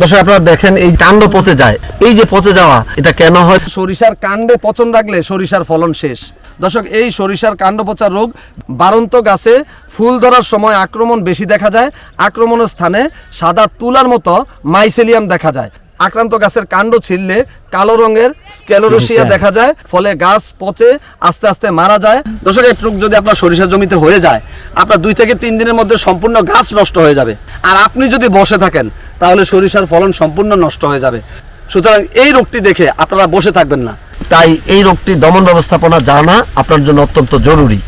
দর্শক, আপনারা দেখেন এই কাণ্ড পচে যায়। এই যে পচে যাওয়া, এটা কেন হয়? সরিষার কাণ্ডে পচন রাখলে সরিষার ফলন শেষ। দর্শক, এই সরিষার কাণ্ড পচা রোগ বারন্ত গাছে ফুল ধরার সময় আক্রমণ বেশি দেখা যায়। আক্রমণের স্থানে সাদা তুলার মতো মাইসেলিয়াম দেখা যায়। আক্রান্ত গাছের কাণ্ড ছিললে কালো রঙের স্কেলোরোসিয়া দেখা যায় ফলে গাছ পচে আস্তে আস্তে মারা যায়। দর্শক এক রোগ যদি আপনার সরিষা জমিতে হয়ে যায় আপনার দুই থেকে তিন দিনের মধ্যে সম্পূর্ণ গাছ নষ্ট হয়ে যাবে। আর আপনি যদি বসে থাকেন তাহলে সরিষার ফলন সম্পূর্ণ নষ্ট হয়ে যাবে। সুতরাং এই রোগটি দেখে আপনারা বসে থাকবেন না। তাই এই রোগটি দমন ব্যবস্থাপনা জানা আপনার জন্য অত্যন্ত জরুরি।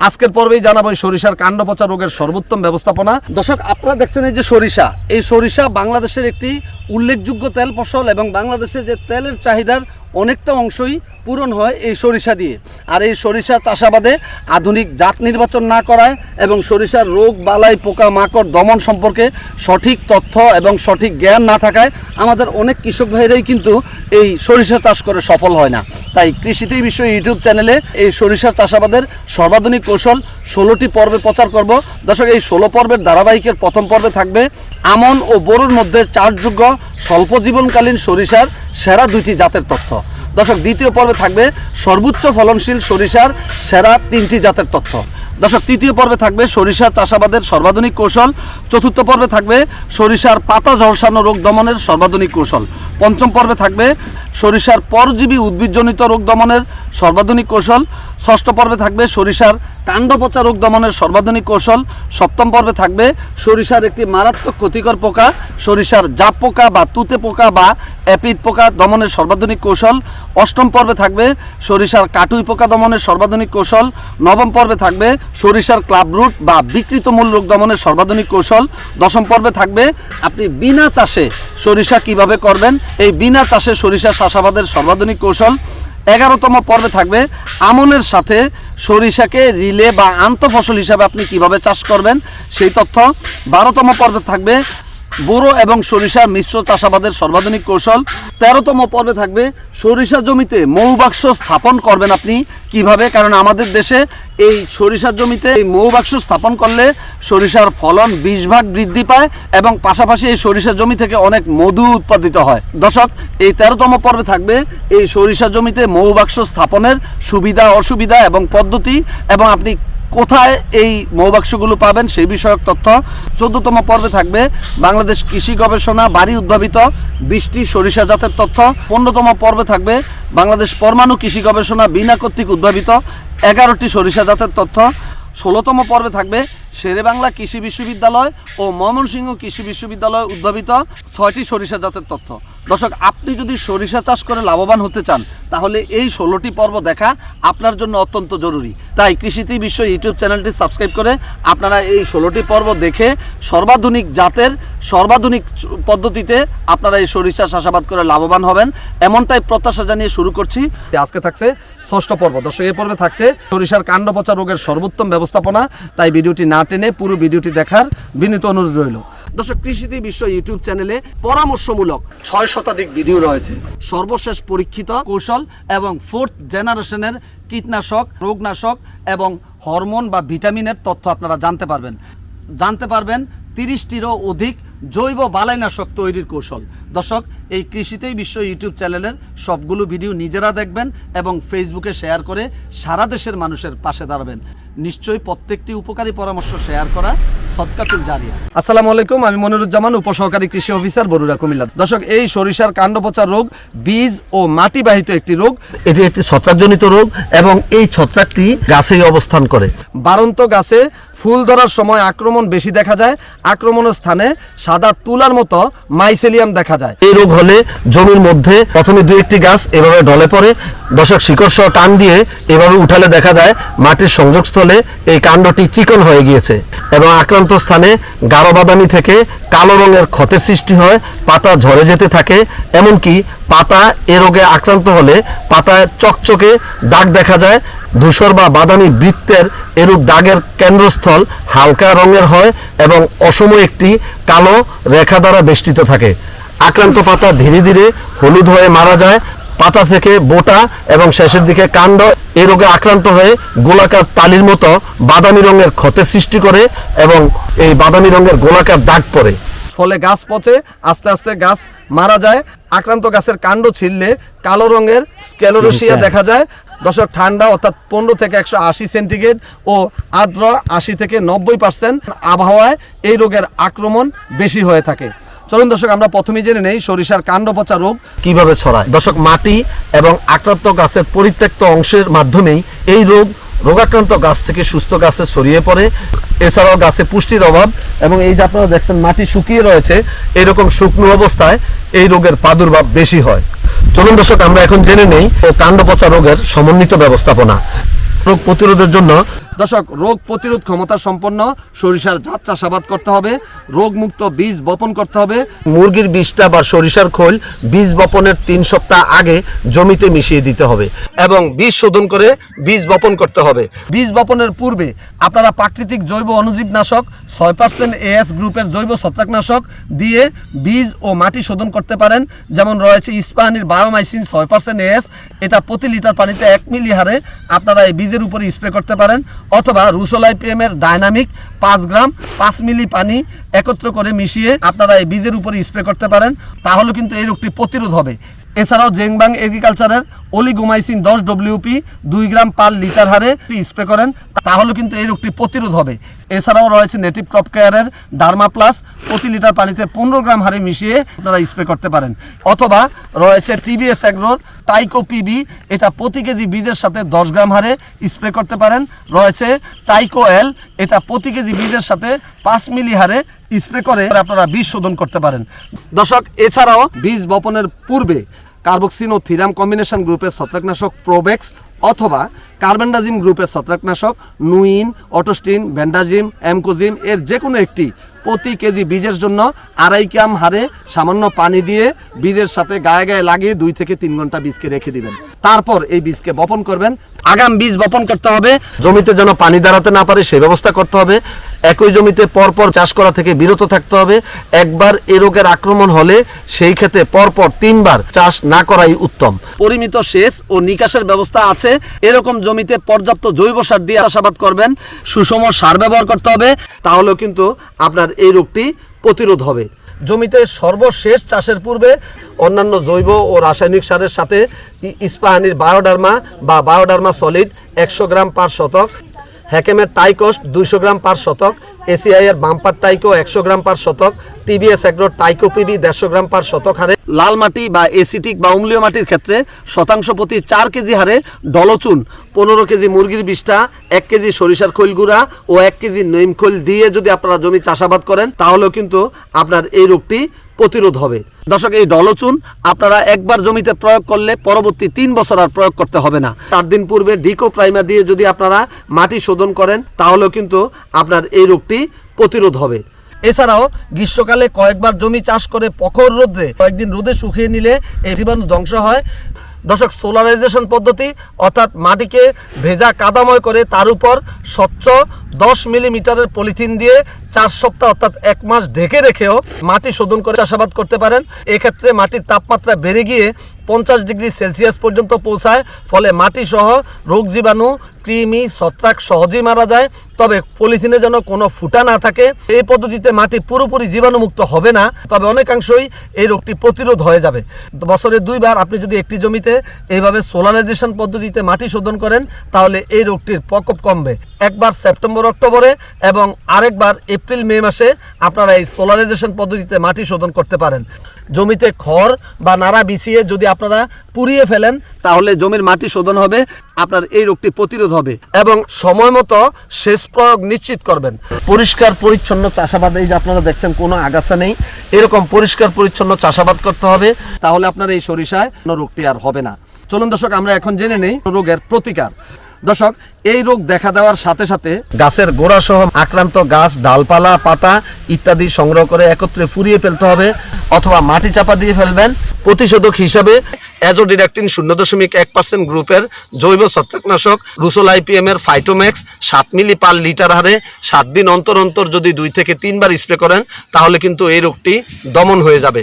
আজকের পর্বেই জানাব এই সরিষার কাণ্ড পচা রোগের সর্বোত্তম ব্যবস্থাপনা। দর্শক, আপনারা দেখছেন এই যে সরিষা। এই সরিষা বাংলাদেশের একটি উল্লেখযোগ্য তেল ফসল এবং বাংলাদেশের যে তেলের চাহিদার অনেকটা অংশই পূরণ হয় এই সরিষা দিয়ে। আর এই সরিষা চাষাবাদে আধুনিক জাত নির্বাচন না করায় এবং সরিষার রোগ, বালাই, পোকা, মাকড়, দমন সম্পর্কে সঠিক তথ্য এবং সঠিক জ্ঞান না থাকায় আমাদের অনেক কৃষক ভাইরাই কিন্তু এই সরিষা চাষ করে সফল হয় না। তাই কৃষিতেই বিষয় ইউটিউব চ্যানেলে এই সরিষা চাষাবাদের সর্বাধুনিক কৌশল ষোলোটি পর্বে প্রচার করব। দর্শক, এই ষোলো পর্বের ধারাবাহিকের প্রথম পর্বে থাকবে আমন ও বরুর মধ্যে চাষযোগ্য স্বল্প জীবনকালীন সরিষার সেরা দুইটি জাতের তথ্য। দর্শক, দ্বিতীয় পর্বে থাকবে সর্বোচ্চ ফলনশীল সরিষার সেরা তিনটি জাতের তথ্য। দর্শক, তৃতীয় পর্বে থাকবে সরিষা চাষাবাদের সর্বাধুনিক কৌশল। চতুর্থ পর্বে থাকবে সরিষার পাতা ঝলসানো রোগ দমনের সর্বাধুনিক কৌশল। পঞ্চম পর্বে থাকবে সরিষার পরজীবী উদ্ভিদজনিত রোগ দমনের সর্বাধুনিক কৌশল। ষষ্ঠ পর্বে থাকবে সরিষার কাণ্ড পচা রোগ দমনের সর্বাধুনিক কৌশল। সপ্তম পর্বে থাকবে সরিষার একটি মারাত্মক ক্ষতিকর পোকা, সরিষার জাপ পোকা বা তুতে পোকা বা অ্যাপিড পোকা দমনের সর্বাধুনিক কৌশল। অষ্টম পর্বে থাকবে সরিষার কাটুই পোকা দমনের সর্বাধুনিক কৌশল। নবম পর্বে থাকবে সরিষার ক্লাব রুট বা বিকৃত মূল রোগ দমনের সর্বাধুনিক কৌশল। দশম পর্বে থাকবে আপনি বিনা চাষে সরিষা কীভাবে করবেন? এই বিনা চাষে সরিষা চাষাবাদের সর্বাধুনিক কৌশল। এগারোতম পর্বে থাকবে আমনের সাথে সরিষাকে রিলে বা আন্তঃফসল হিসাবে আপনি কীভাবে চাষ করবেন, সেই তথ্য বারোতম পর্বে থাকবে বোরো এবং সরিষা মিশ্র চাষাবাদের সর্বাধুনিক কৌশল। তেরোতম পর্বে থাকবে, সরিষা জমিতে মৌবাক্স স্থাপন করবেন আপনি কীভাবে? কারণ আমাদের দেশে এই সরিষার জমিতে এই মৌবাক্স স্থাপন করলে সরিষার ফলন বিশ ভাগ বৃদ্ধি পায় এবং পাশাপাশি এই সরিষা জমি থেকে অনেক মধু উৎপাদিত হয়। দর্শক, এই তেরোতম পর্বে থাকবে, এই সরিষা জমিতে মৌবাক্স স্থাপনের সুবিধা, অসুবিধা এবং পদ্ধতি এবং আপনি কোথায় এই মৌবাক্সগুলো পাবেন সেই বিষয়ক তথ্য চোদ্দতম পর্বে থাকবে বাংলাদেশ কৃষি গবেষণা, বাড়ি উদ্ভাবিত, বৃষ্টি, সরিষা জাতের তথ্য। পনেরোতম পর্বে থাকবে বাংলাদেশ পরমাণু কৃষি গবেষণা বিনা কর্তৃক উদ্ভাবিত, এগারোটি সরিষা জাতের তথ্য। ষোলোতম পর্বে থাকবে শেরে বাংলা কৃষি বিশ্ববিদ্যালয় ও ময়মনসিংহ কৃষি বিশ্ববিদ্যালয় উদ্ভাবিত ছয়টি সরিষা জাতের তথ্য। দর্শক, আপনি যদি সরিষা চাষ করে লাভবান হতে চান, তাহলে এই ষোলোটি পর্ব দেখা আপনার জন্য অত্যন্ত জরুরি। তাই কৃষিতে বিশ্ব ইউটিউব চ্যানেলটি সাবস্ক্রাইব করে আপনারা এই ষোলোটি পর্ব দেখে সর্বাধুনিক জাতের, সর্বাধুনিক পদ্ধতিতে আপনারা এই সরিষা চাষাবাদ করে লাভবান হবেন। এমনটাই প্রত্যাশা জানিয়ে শুরু করছি। আজকে থাকছে ষষ্ঠ পর্ব। দর্শক এই পর্বে থাকছে সরিষার কাণ্ড পচা রোগের সর্বোত্তম ব্যবস্থাপনা। তাই ভিডিওটি না টেনে পুরো ভিডিওটি দেখার বিনীত অনুরোধ রইল। দর্শক কৃষিতে বিশ্ব ইউটিউব চ্যানেলে পরামর্শমূলক ছয় শতাধিক ভিডিও রয়েছে। সর্বশেষ পরীক্ষিত কৌশল এবং ফোর্থ জেনারেশনের কীটনাশক, রোগনাশক এবং হরমোন বা ভিটামিনের তথ্য আপনারা জানতে পারবেন। জানতে পারবেন তিরিশটিরও অধিক জৈব বালাইনাশক তৈরির কৌশল। দর্শক, এই কৃষিতেই বিশ্ব ইউটিউব চ্যানেলের সবগুলো ভিডিও নিজেরা দেখবেন এবং ফেসবুকে শেয়ার করে সারা দেশের মানুষের পাশে দাঁড়াবেন। নিশ্চয়ই প্রত্যেকটি উপকারী পরামর্শ শেয়ার করা সৎকাতুল জারিয়া। আসসালামু আলাইকুম, আমি মনিরুজ্জামান, উপসহকারী কৃষি অফিসার বরুড়া, কুমিল্লা। দর্শক, এই সরিষার কাণ্ড পচা রোগ বীজ ও মাটিবাহিত একটি রোগ। এটি একটি ছত্রাকজনিত রোগ এবং এই ছত্রাকটি গাছেই অবস্থান করে। বারন্ত গাছে ফুল ধরার সময় আক্রমণ বেশি দেখা যায়। আক্রমণের স্থানে সাদা তুলার মতো মাইসেলিয়াম দেখা যায়। এই রোগ হলে জমির মধ্যে প্রথমে দু একটি গাছ এভাবে ঢলে পড়ে, দশক শিকড় সহ টান দিয়ে এভাবে উঠালে দেখা যায় মাটির সংযোগস্থলে এই কাণ্ডটি চিকন হয়ে গিয়েছে এবং আক্রান্ত স্থানে গাঢ় বাদামি থেকে কালো রঙের ক্ষতের সৃষ্টি হয়, পাতা ঝরে যেতে থাকে, এমনকি পাতা এ রোগে আক্রান্ত হলে পাতায় চকচকে দাগ দেখা যায় ধূসর বা বাদামি বৃত্তের এরূপ দাগের কেন্দ্রস্থল হালকা রঙের হয় এবং অসম একটি কালো রেখা দ্বারা বেষ্টিত থাকে। আক্রান্ত পাতা ধীরে ধীরে হলুদ হয়ে মারা যায় পাতা থেকে বোটা এবং শেষের দিকে কাণ্ড। এই রোগে আক্রান্ত হয়ে গোলাকার তালির মতো বাদামি রঙের ক্ষতের সৃষ্টি করে এবং এই বাদামি রঙের গোলাকার দাগ পড়ে। ফলে গাছ পচে আস্তে আস্তে গাছ মারা যায়। আক্রান্ত গাছের কাণ্ড ছিললে কালো রঙের স্কেলোরেশিয়া হ্যাঁ। দেখা যায় দশক ঠান্ডা অর্থাৎ পনেরো থেকে একশো আশি সেন্টিগ্রেড ও আর্দ্র আশি থেকে নব্বই পার্সেন্ট আবহাওয়ায় এই রোগের আক্রমণ বেশি হয়ে থাকে। চলুন দর্শক, আমরা প্রথমেই জেনে নেই সরিষার কাণ্ড পচা রোগ কীভাবে ছড়ায়। দর্শক, মাটি এবং আক্রান্ত গাছের পরিত্যক্ত অংশের মাধ্যমেই এই রোগ রোগাক্রান্ত গাছ থেকে সুস্থ গাছে ছড়িয়ে পড়ে। এছাড়াও গাছে পুষ্টির অভাব এবং এই যে আপনারা দেখছেন, মাটি শুকিয়ে রয়েছে, এরকম শুকনো অবস্থায় এই রোগের প্রাদুর্ভাব বেশি হয়। চলুন দর্শক, আমরা এখন জেনে নেই কাণ্ড পচা রোগের সমন্বিত ব্যবস্থাপনা। রোগ প্রতিরোধের জন্য দর্শক, রোগ প্রতিরোধ ক্ষমতা সম্পন্ন, সরিষার জাত চাষাবাদ করতে হবে, রোগমুক্ত বীজ বপন করতে হবে। মুরগির বীজটা বা সরিষার খোল বীজ বপনের তিন সপ্তাহ আগে জমিতে মিশিয়ে দিতে হবে এবং বীজ শোধন করে বীজ বপন করতে হবে। বীজ বপনের পূর্বে আপনারা প্রাকৃতিক জৈব অনুজীবনাশক ছয় পার্সেন্ট এএস গ্রুপের জৈব ছত্রাকনাশক দিয়ে বীজ ও মাটি শোধন করতে পারেন। যেমন রয়েছে ইস্পাহানির বায়োমাইসিন ছয় পার্সেন্ট এএস এটা প্রতি লিটার পানিতে এক মিলি হারে আপনারা এই বীজের উপরে স্প্রে করতে পারেন। অথবা রুসোলাই পিএমের ডায়নামিক পাঁচ গ্রাম, পাঁচ মিলি পানি একত্র করে মিশিয়ে আপনারা এই বীজের উপরে স্প্রে করতে পারেন। তাহলে কিন্তু এই রোগটি প্রতিরোধ হবে। এছাড়াও জেংবাং এগ্রিকালচারের অলিগোমাইসিন দশ ডব্লিউপি দুই গ্রাম পার লিটার হারে স্প্রে করেন, তাহলে কিন্তু এই রোগটি প্রতিরোধ হবে। এছাড়াও রয়েছে নেটিভ ক্রপ কেয়ারের ডার্মা প্লাস প্রতি লিটার পানিতে পনেরো গ্রাম হারে মিশিয়ে আপনারা স্প্রে করতে পারেন। অথবা রয়েছে টিবিএস অ্যাগ্রোর টাইকো পিবি এটা প্রতি কেজি বীজের সাথে দশ গ্রাম হারে স্প্রে করতে পারেন। রয়েছে টাইকো এল এটা প্রতি কেজি বীজের সাথে পাঁচ মিলি হারে স্প্রে করে আপনারা বীজ শোধন করতে পারেন। দর্শক, এছাড়াও বীজ বপনের পূর্বে কার্বক্সিন ও থিরাম কম্বিনেশন গ্রুপের ছত্রাকনাশক প্রোবেক্স অথবা কার্বেন্ডাজিম গ্রুপের ছত্রাকনাশক নুইন, অটোস্টিন ভ্যান্ডাজিম অ্যামকোজিম এর যে কোনো একটি প্রতি কেজি বীজের জন্য আড়াই গ্রাম হারে সামান্য পানি দিয়ে বীজের সাথে গায়ে গায়ে লাগিয়ে দুই থেকে তিন ঘণ্টা বীজকে রেখে দিবেন। তারপর এই বীজকে বপন করবেন আগাম বীজ বপন করতে হবে। জমিতে যেন পানি দাঁড়াতে না পারে সে ব্যবস্থা করতে হবে। একই জমিতে পরপর চাষ করা থেকে বিরত থাকতে হবে। একবার এ রোগের আক্রমণ হলে সেই ক্ষেত্রে পরপর তিনবার চাষ না করাই উত্তম। পরিমিত সেচ ও নিকাশের ব্যবস্থা আছে। এরকম জমিতে পর্যাপ্ত জৈব সার দিয়ে চাষাবাদ করবেন। সুষম সার ব্যবহার করতে হবে। তাহলেও কিন্তু আপনার এই রোগটি প্রতিরোধ হবে। জমিতে সর্বশেষ চাষের পূর্বে অন্যান্য জৈব ও রাসায়নিক সারের সাথে ইস্পাহানির বায়োডার্মা বা বায়োডার্মা সলিড একশো গ্রাম পার শতক, হ্যাকেমের টাইকস্ট দুইশো গ্রাম পার শতক এসিআই বাম্পার টাইকো একশো গ্রাম পার শতক টিবিএস এগ্রো টাইকো পিবি দেড়শো গ্রাম পার শতক হারে, লাল মাটি বা এসিটিক বা উমলীয় মাটির ক্ষেত্রে শতাংশ প্রতি চার কেজি হারে ডলচুন। পনেরো কেজি মুরগির বিষ্টা এক কেজি সরিষার খৈল গুঁড়া ও এক কেজি নইম খৈল দিয়ে যদি আপনারা জমি চাষাবাদ করেন, তাহলেও কিন্তু আপনার এই রোগটি প্রতিরোধ হবে। দর্শক, এই ডলচুন আপনারা একবার জমিতে প্রয়োগ করলে পরবর্তী তিন বছর আর প্রয়োগ করতে হবে না। চার দিন পূর্বে ডিকো প্রাইমার দিয়ে যদি আপনারা মাটি শোধন করেন, তাহলেও কিন্তু আপনার এই রোগটি প্রতিরোধ হবে। এছাড়াও গ্রীষ্মকালে কয়েকবার জমি চাষ করে প্রখর রোদ্রে কয়েকদিন রোদে শুকিয়ে নিলে এই জীবাণু ধ্বংস হয়। দর্শক, সোলারাইজেশন পদ্ধতি, অর্থাৎ মাটিকে ভেজা কাদাময় করে তার উপর স্বচ্ছ দশ মিলিমিটারের পলিথিন দিয়ে চার সপ্তাহ অর্থাৎ এক মাস ঢেকে রেখেও মাটি শোধন করে চাষাবাদ করতে পারেন। এক্ষেত্রে মাটির তাপমাত্রা বেড়ে গিয়ে পঞ্চাশ ডিগ্রি সেলসিয়াস পর্যন্ত পৌঁছায়। ফলে মাটি সহ রোগ জীবাণু, কৃমি, ছত্রাক সহজেই মারা যায়। তবে পলিথিনে যেন কোনো ফুটা না থাকে। এই পদ্ধতিতে মাটি পুরোপুরি জীবাণুমুক্ত হবে না। তবে অনেকাংশই এই রোগটি প্রতিরোধ হয়ে যাবে। বছরে দুইবার আপনি যদি একটি জমিতে এইভাবে সোলারাইজেশন পদ্ধতিতে মাটি শোধন করেন, তাহলে এই রোগটির প্রকোপ কমবে। একবার সেপ্টেম্বর, অক্টোবরে এবং আরেকবার এপ্রিল, মে মাসে আপনারা এই সোলারাইজেশন পদ্ধতিতে মাটি শোধন করতে পারেন। জমিতে খড় বা নাড়া বিছিয়ে যদি আপনারা পুড়িয়ে ফেলেন, তাহলে জমির মাটি শোধন হবে, আপনার এই রোগটি প্রতিরোধ হবে এবং সময় মতো শেষ প্রয়োগ নিশ্চিত করবেন। পরিষ্কার পরিচ্ছন্ন চাষাবাদ এই যে আপনারা দেখছেন, কোনো আগাছা নেই। এরকম পরিষ্কার পরিচ্ছন্ন চাষাবাদ করতে হবে, তাহলে আপনার এই সরিষায় কোনো রোগটি আর হবে না। চলুন দর্শক, আমরা এখন জেনে নেই রোগের প্রতিকার। দর্শক এই রোগ দেখা দেওয়ার সাথে সাথে গাছের গোড়া সহ আক্রান্ত গাছ, ডালপালা, পাতা ইত্যাদি সংগ্রহ করে একত্রে ফুরিয়ে ফেলতে হবে অথবা মাটি চাপা দিয়ে ফেলবেন। প্রতিষেধক হিসাবে অ্যাজোডিডাক্টিন শূন্য দশমিক এক পার্সেন্ট গ্রুপের জৈব ছত্রাকনাশক রুসোল আইপিএম এর ফাইটোম্যাক্স সাত মিলি পার লিটার হারে সাত দিন অন্তর অন্তর যদি দুই থেকে তিনবার স্প্রে করেন, তাহলে কিন্তু এই রোগটি দমন হয়ে যাবে।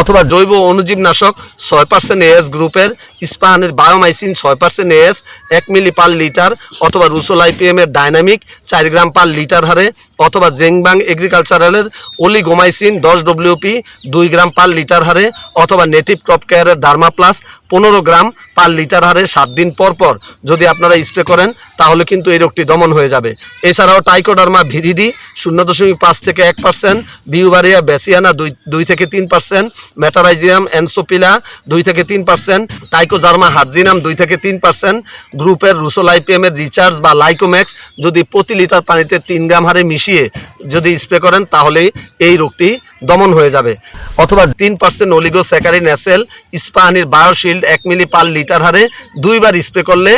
অথবা জৈব অণুজীবনাশক ছয় পার্সেন্ট এএস গ্রুপের ইস্পাহানের বায়োমাইসিন ছয় পার্সেন্ট এএস এক মিলি পার লিটার অথবা রুসোল আইপিএম এর ডাইনামিক চার গ্রাম পার লিটার হারে, অথবা জেংবাং এগ্রিকালচারালের ওলিগোমাইসিন দশ ডব্লিউপি দুই গ্রাম পার লিটার হারে, অথবা নেটিভ ক্রপ কেয়ারের ডার্মা প্লাস পনেরো গ্রাম পার লিটার হারে সাত দিন পর পর যদি আপনারা স্প্রে করেন, তাহলে কিন্তু এই রোগটি দমন হয়ে যাবে। এছাড়াও টাইকোডার্মা ভিরিডি শূন্য দশমিক পাঁচ থেকে এক পার্সেন্ট বিউবারিয়া বেসিয়ানা দুই দুই থেকে তিন পার্সেন্ট মেটারাইজিয়াম এনসোপিলা দুই থেকে তিন পার্সেন্ট, টাইকোডার্মা হার্জিনাম দুই থেকে তিন পার্সেন্ট, গ্রুপের রুসোলাইপিএম এর রিচার্জ বা লাইকোম্যাক্স যদি প্রতি লিটার পানিতে তিন গ্রাম হারে মিশিয়ে যদি স্প্রে করেন তাহলে এই রোগটি দমন হয়ে যাবে। অথবা তিন পার্সেন্ট অলিগো স্যাকারিন অ্যাসেল ইস্পাহানির বায়োশিল্ড এক মিলি পার লিটার হারে দুইবার স্প্রে করলে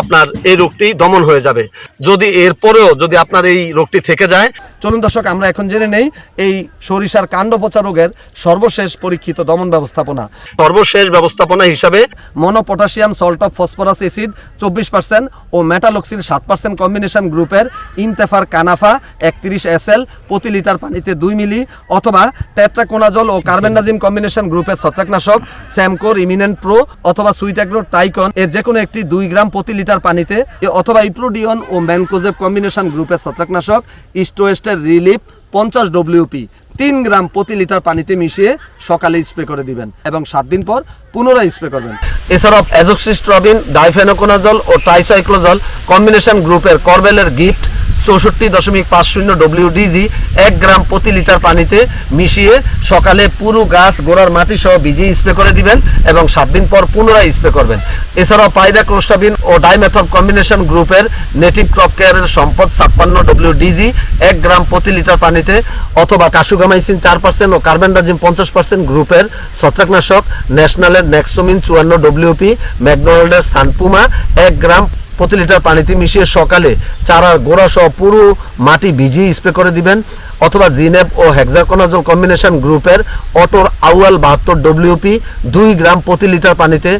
আপনার এই রোগটি দমন হয়ে যাবে। যদি এরপরেও যদি আপনার এই রোগটি থেকে যায়, চলুন দর্শক, আমরা এখন জেনে নেই এই সরিষার কাণ্ড পচা রোগের সর্বশেষ পরীক্ষিত দমন ব্যবস্থাপনা। সর্বশেষ ব্যবস্থাপনা হিসাবে mono potassium salt of phosphorous acid চব্বিশ পার্সেন্ট ও মেটালক্সিল সাত পার্সেন্ট কম্বিনেশন গ্রুপের ইনতেফার কানাফা একত্রিশ এস এল প্রতি লিটার পানিতে দুই মিলি অথবা টেট্রাকোনাজল ও কার্বেন্ডাজিম কম্বিনেশন গ্রুপের ছত্রাকনাশক স্যামকোর ইমিনেন্ট প্রো অথবা সুইটাগ্রো টাইকন এর যে কোনো একটি দুই গ্রাম প্রতি লিটার পানিতে অথবা ইপ্রোডিয়ন ও ম্যানকোজেব কম্বিনেশন গ্রুপের ছত্রাকনাশক ইস্টোয়েস্টের রিলিফ পঞ্চাশ ডব্লিউপি তিন গ্রাম প্রতি লিটার পানিতে মিশিয়ে সকালে স্প্রে করে দিবেন এবং সাত দিন পর পুনরায় স্প্রে করবেন। এছাড়াও অ্যাজোক্সিস্ট্রবিন ডাইফেনোকোনাজল ও ট্রাইসাইক্লোজল কম্বিনেশন গ্রুপের করবেলের গিফট চৌষট্টি দশমিক পাঁচ শূন্য ডব্লিউডিজি এক গ্রাম প্রতি লিটার পানিতে মিশিয়ে সকালে পুরো গাছ গোড়ার মাটি সহ ভিজিয়ে স্প্রে করে দিবেন এবং সাত দিন পর পুনরায় স্প্রে করবেন। এছাড়াও পাইরা ক্লোস্টাবিন ও ডাইমেথব কম্বিনেশন গ্রুপের নেটিভ ক্রপ কেয়ারের সম্পদ ছাপ্পান্ন ডব্লিউডিজি এক গ্রাম প্রতি লিটার পানিতে অথবা কাশুগামাইসিন চার পার্সেন্ট ও কার্বেন্ডাজিম পঞ্চাশ পার্সেন্ট গ্রুপের ছত্রাকনাশক ন্যাশনালের নেক্সোমিন চুয়ান্ন ডব্লিউপি ম্যাকডোনাল্ডের সানপুমা, এক গ্রাম প্রতি লিটার পানিতে মিশিয়ে সকালে চারার গোড়া সহ পুরো মাটি ভিজিয়ে স্প্রে করে দিবেন। অথবা জিনেপ ও হেক্সাকোনাজল কম্বিনেশন গ্রুপের অটোর আউয়াল বাহাত্তর ডব্লিউপি দুই গ্রাম প্রতি লিটার পানিতে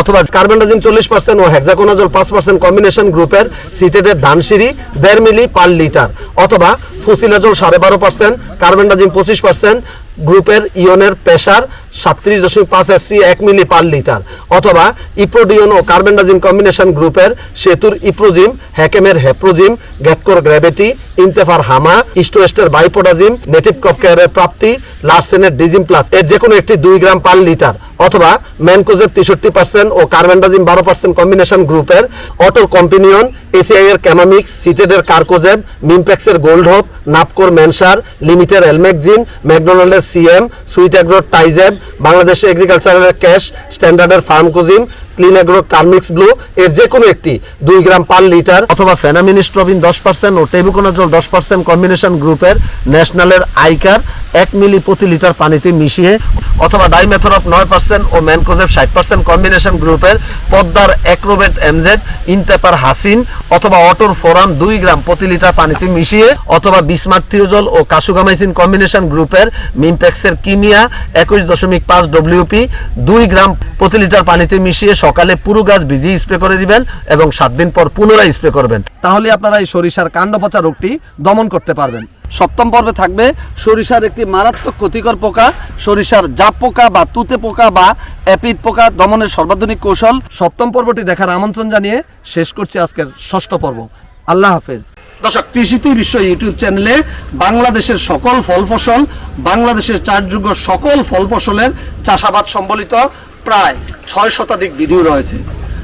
অথবা কার্বেন্ডাজিম চল্লিশ পার্সেন্ট ও হেক্সাকোনাজল পাঁচ পার্সেন্ট কম্বিনেশন গ্রুপের সিটেডের ধানসিঁড়ি দেড় মিলি পার লিটার। অথবা ফুসিলাজল সাড়ে বারো পার্সেন্ট কার্বেন্ডাজিম পঁচিশ পার্সেন্ট গ্রুপের ইয়নের প্রেশার সাতত্রিশ দশমিক পাঁচ এসি এক মিলি পার লিটার। অথবা ইপ্রোডিয়ন ও কার্বেন্ডাজিম কম্বিনেশন গ্রুপের সেতুর ইপ্রোজিম, হ্যাকেমের হ্যাপ্রোজিম গ্যাটকোর গ্র্যাভিটি, ইনতেফার হামা ইস্টোয়েস্টের বাইপোডাজিম, নেটিভ কফকেয়ারের প্রাপ্তি, লার্সেনের ডিজিম প্লাস, এর যে কোনো একটি দুই গ্রাম পার লিটার। অথবা ম্যানকোজের তেষট্টি পার্সেন্ট ও কার্বেন্ডাজিম বারো পার্সেন্ট কম্বিনেশন গ্রুপের অটোর কম্পিনিয়ন এসিআই এর ক্যামামিক্স সিটেডের কার্কোজেব মিমপ্যাক্সের গোল্ড হোপ নাপকোর ম্যানসার লিমিটেড এলমেকজিন ম্যাকডোনাল্ডের সিএম সুইট অ্যাগ্রোর টাইজেব বাংলাদেশে এগ্রিকালচারের ক্যাশ স্ট্যান্ডার্ডের ফার্মকোজিম ক্লিন অ্যাগ্রো কার্মিক্স ব্লু এর যে কোনো একটি, দুই গ্রাম পার লিটার অথবা ফেনামিনিস্ট্রবিন দশ পার্সেন্ট ও টেবুকোনাজল দশ পার্সেন্ট কম্বিনেশন গ্রুপের ন্যাশনালের আইকার এক মিলি প্রতি লিটার পানিতে মিশিয়ে অথবা ডাইমেথরপ নয় পার্সেন্ট ও ম্যানকোজেব ষাট পার্সেন্ট কম্বিনেশন গ্রুপের পদ্মার অ্যাক্রোবেট এমজেড ইনতেপার হাসিন অথবা অটোর ফোরাম দুই গ্রাম প্রতি লিটার পানিতে মিশিয়ে অথবা বিসমার্ট থিওজল ও কাসুগামাইসিন কম্বিনেশন গ্রুপের মিমপ্যাক্সের কিমিয়া একুশ দশমিক পাঁচ ডব্লিউপি দুই গ্রাম প্রতি লিটার পানিতে মিশিয়ে সকালে পুরো গাছ ভিজিয়ে স্প্রে করে দিবেন এবং সাত দিন পর পুনরায় স্প্রে করবেন। তাহলে আপনারা এই সরিষার কাণ্ড পচা রোগটি দমন করতে পারবেন। সপ্তম পর্বে থাকবে সরিষার একটি মারাত্মক ক্ষতিকর পোকা, সরিষার জাপ পোকা বা তুতে পোকা বা অ্যাপিড পোকা দমনের সর্বাধুনিক কৌশল। সপ্তম পর্বটি দেখার আমন্ত্রণ জানিয়ে শেষ করছি আজকের ষষ্ঠ পর্ব। আল্লাহ হাফেজ। দর্শক, কৃষিতে বিশ্ব ইউটিউব চ্যানেলে বাংলাদেশের সকল ফল ফসল, বাংলাদেশের চারযোগ্য সকল ফল ফসলের চাষাবাদ সম্বলিত প্রায় ছয় শতাধিক ভিডিও রয়েছে।